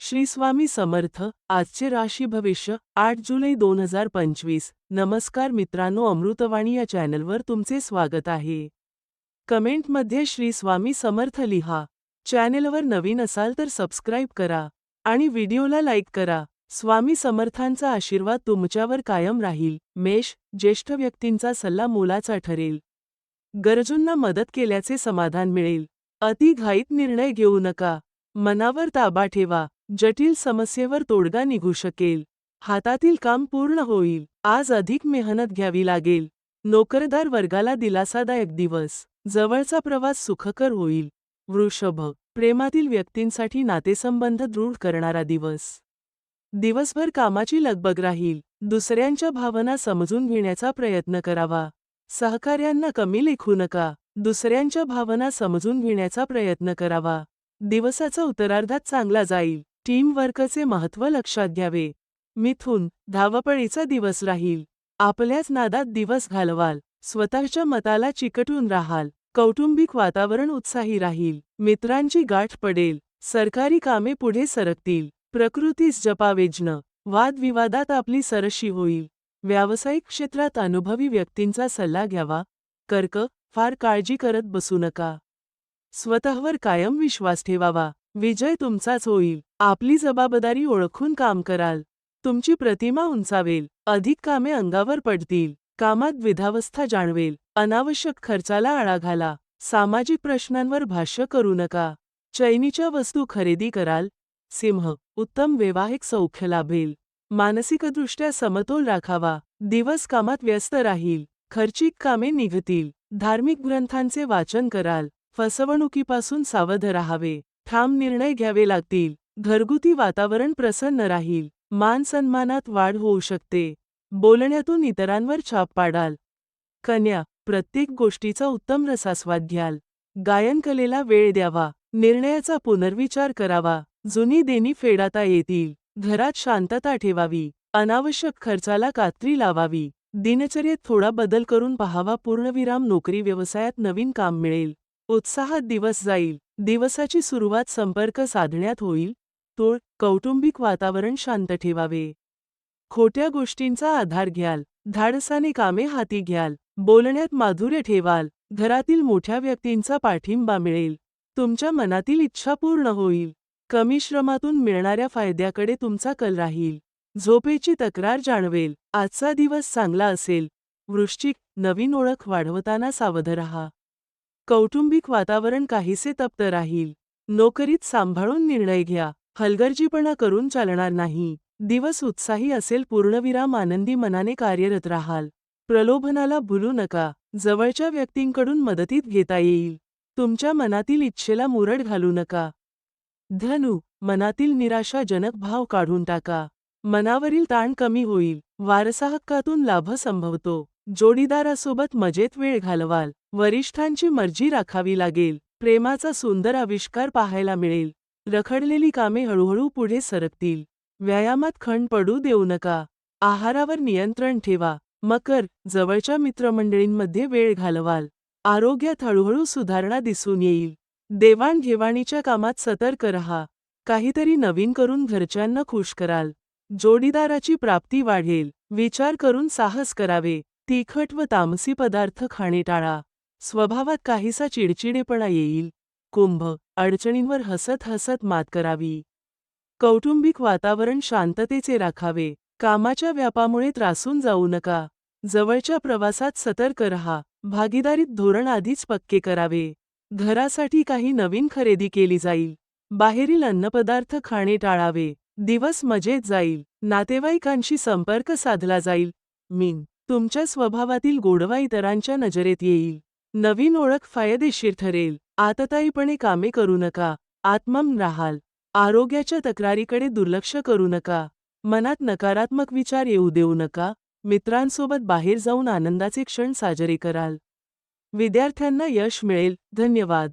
श्री स्वामी समर्थ आजचे राशी भविष्य आठ जुलै दोन हजार पंचवीस. नमस्कार मित्रांनो अमृतवाणी या चॅनलवर तुमचे स्वागत आहे. कमेंटमध्ये श्री स्वामी समर्थ लिहा. चॅनेलवर नवीन असाल तर सबस्क्राईब करा आणि व्हिडिओला लाईक करा. स्वामी समर्थांचा आशीर्वाद तुमच्यावर कायम राहील. मेष ज्येष्ठ व्यक्तींचा सल्ला मोलाचा ठरेल. गरजूंना मदत केल्याचे समाधान मिळेल. अति घाईत निर्णय घेऊ नका. मनावर ताबा ठेवा. जटिल समस्येवर तोडगा निघू शकेल. हातातील काम पूर्ण होईल. आज अधिक मेहनत घ्यावी लागेल. नोकरदार वर्गाला दिलासादायक दिवस. जवळचा प्रवास सुखकर होईल. वृषभ. प्रेमातील व्यक्तींसाठी नातेसंबंध दृढ करणारा दिवस. दिवसभर कामाची लगबग राहील. दुसऱ्यांच्या भावना समजून घेण्याचा प्रयत्न करावा. सहकार्यांना कमी लेखू नका. दुसऱ्यांच्या भावना समजून घेण्याचा प्रयत्न करावा. दिवसाचा उत्तरार्धात चांगला जाईल. टीमवर्कचे महत्त्व लक्षात घ्यावे. मिथून धावपळीचा दिवस राहील. आपल्याच नादात दिवस घालवाल. स्वतःच्या मताला चिकटून राहाल. कौटुंबिक वातावरण उत्साही राहील. मित्रांची गाठ पडेल. सरकारी कामे पुढे सरकतील. प्रकृतीस जपावेजन. वादविवादात आपली सरशी होईल. व्यावसायिक क्षेत्रात अनुभवी व्यक्तींचा सल्ला घ्यावा. कर्क फार काळजी करत बसू नका. स्वतःवर कायम विश्वास ठेवावा. विजय तुमचाच होईल. आपली जबाबदारी ओळखून काम कराल. तुमची प्रतिमा उंचावेल. अधिक कामे अंगावर पडतील. कामात विधावस्था जाणवेल. अनावश्यक खर्चाला आळा घाला. सामाजिक प्रश्नांवर भाष्य करू नका. चैनीच्या वस्तू खरेदी कराल. सिंह उत्तम वैवाहिक सौख्य लाभेल. मानसिकदृष्ट्या समतोल राखावा. दिवस कामात व्यस्त राहील. खर्चिक कामे निघतील. धार्मिक ग्रंथांचे वाचन कराल. फसवणुकीपासून सावध राहावे. ठाम निर्णय घ्यावे लागतील. घरगुती वातावरण प्रसन्न राहील. मान सन्मानात वाढ होऊ शकते. बोलण्यातून इतरांवर छाप पाडाल. कन्या प्रत्येक गोष्टीचा उत्तम रसास्वाद घ्याल. गायनकलेला वेळ द्यावा. निर्णयाचा पुनर्विचार करावा. जुनी देणी फेडाता येतील. घरात शांतता ठेवावी. अनावश्यक खर्चाला कात्री लावावी. दिनचर्येत थोडा बदल करून पहावा. पूर्णविराम नोकरी व्यवसायात नवीन काम मिळेल. उत्साहात दिवस जाईल. दिवसाची सुरुवात संपर्क साधण्यात होईल. तोळ कौटुंबिक वातावरण शांत ठेवावे. खोट्या गोष्टींचा आधार घ्याल. धाडसाने कामे हाती घ्याल. बोलण्यात माधुर्य ठेवाल. घरातील मोठ्या व्यक्तींचा पाठिंबा मिळेल. तुमच्या मनातील इच्छा पूर्ण होईल. कमी श्रमातून मिळणाऱ्या फायद्याकडे तुमचा कल राहील. झोपेची तक्रार जाणवेल. आजचा दिवस चांगला असेल. वृश्चिक नवीन ओळख वाढवताना सावध रहा. कौटुंबिक वातावरण काहीसे तप्त राहील. नोकरीत सांभाळून निर्णय घ्या. हलगर्जीपणा करून चालणार नाही. दिवस उत्साही असेल पूर्णविराम आनंदी मनाने कार्यरत राहाल. प्रलोभनाला भुलू नका. जवळच्या व्यक्तींकडून मदतीत घेता येईल. तुमच्या मनातील इच्छेला मुरड घालू नका. धनु मनातील निराशाजनक भाव काढून टाका. मनावरील ताण कमी होईल. वारसाहक्कातून लाभ संभवतो. जोडीदारासोबत मजेत वेळ घालवाल. वरिष्ठांची मर्जी राखावी लागेल. प्रेमाचा सुंदर आविष्कार पाहायला मिळेल. रखडलेली कामे हळूहळू पुढे सरकतील. व्यायामात खंड पडू देऊ नका. आहारावर नियंत्रण ठेवा. मकर जवळच्या मित्रमंडळींमध्ये वेळ घालवाल. आरोग्यात हळूहळू सुधारणा दिसून येईल. देवाणघेवाणीच्या कामात सतर्क रहा. काहीतरी नवीन करून घरच्यांना खुश कराल. जोडीदाराची प्राप्ती वाढेल. विचार करून साहस करावे. तिखट व तामसी पदार्थ खाणे टाळा. स्वभावात काहीसा चिडचिडेपणा येईल. कुंभ अडचणींवर हसत हसत मात करावी. कौटुंबिक वातावरण शांततेचे राखावे. कामाच्या व्यापामुळे त्रासून जाऊ नका. जवळच्या प्रवासात सतर्क रहा. भागीदारीत धोरण आधीच पक्के करावे. घरासाठी काही नवीन खरेदी केली जाईल. बाहेरील अन्नपदार्थ खाणे टाळावे. दिवस मजेत जाईल. नातेवाईकांशी संपर्क साधला जाईल. मीन तुमच्या स्वभावातील गोडवा इतरांच्या नजरेत येईल. नवीन ओळख फायदेशीर ठरेल. आतताईपणे कामे करू नका. आत्मम राहाल. आरोग्याच्या तक्रारीकडे दुर्लक्ष करू नका. मनात नकारात्मक विचार येऊ देऊ नका. मित्रांसोबत बाहेर जाऊन आनंदाचे क्षण साजरे कराल. विद्यार्थ्यांना यश मिळेल. धन्यवाद.